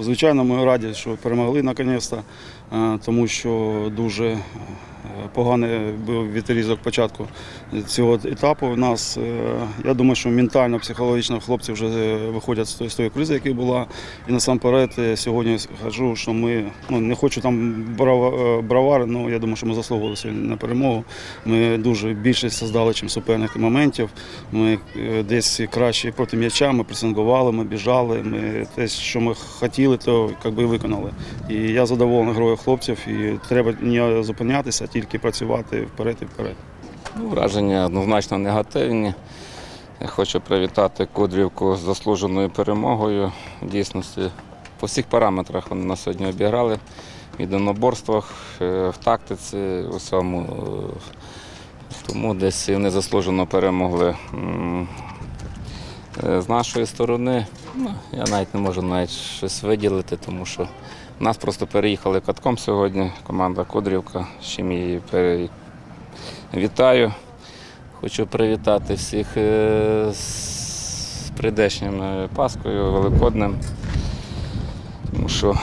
Звичайно, ми раді, що перемогли наконець-то, е, тому що дуже поганий був відрізок початку цього етапу. У нас, е, я думаю, що ментально, психологічно хлопці вже е, виходять з тої, з тої кризи, яка була. І насамперед е, сьогодні кажу, що ми ну, не хочу там брава- е, але я думаю, що ми заслуговували сьогодні на перемогу. Ми дуже більше создали, чим суперники моментів. Ми десь краще проти м'яча, ми пресингували, ми біжали. Ми те, що ми хотіли, то якби, виконали. І я задоволений грою хлопців. І треба не зупинятися, тільки працювати вперед і вперед. Ну, Враження однозначно негативні. Хочу привітати Кудрівку з заслуженою перемогою. В дійсності по всіх параметрах вони нас сьогодні обіграли. В єдиноборствах, е, в тактиці, у всьому. Е, Тому десь вони заслужено перемогли. Е, З нашої сторони, ну, я навіть не можу навіть щось виділити, тому що нас просто переїхали катком сьогодні, команда Кудрівка, з чим її Вітаю. Хочу привітати всіх е, з прийдешнім е, Паскою, Великоднем. Тому що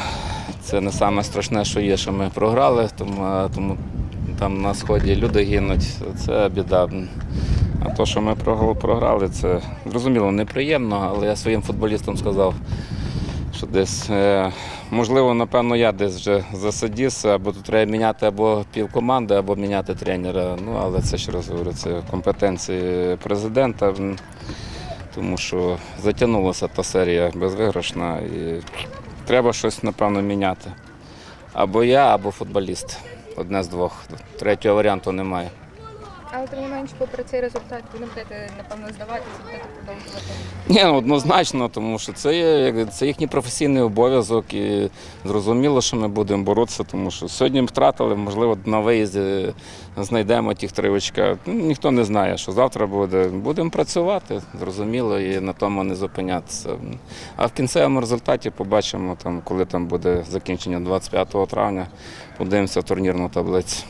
це не саме страшне, що є, що ми програли, тому, тому там на сході люди гинуть, це біда. А то, що ми програли, це зрозуміло неприємно, але я своїм футболістам сказав, що десь, е, можливо, напевно, я десь вже засадівся, або тут треба міняти або півкоманди, або міняти тренера. Ну, але це ще раз говорю, це компетенції президента, тому що затягнулася та серія безвиграшна і треба щось, напевно, міняти. Або я, або футболіст. Одне з двох. Третього варіанту немає. Але тим не менш, попри цей результат, ви не будете, напевно, здаватися, будете продовжувати. Ні, ну, однозначно, тому що це, є, це їхній професійний обов'язок і зрозуміло, що ми будемо боротися, тому що сьогодні втратили, можливо, на виїзді знайдемо ті три очка. Ну, ніхто не знає, що завтра буде. Будемо працювати, зрозуміло, і на тому не зупинятися. А в кінцевому результаті побачимо, там, коли там буде закінчення 25 травня, подивимося турнірну таблицю.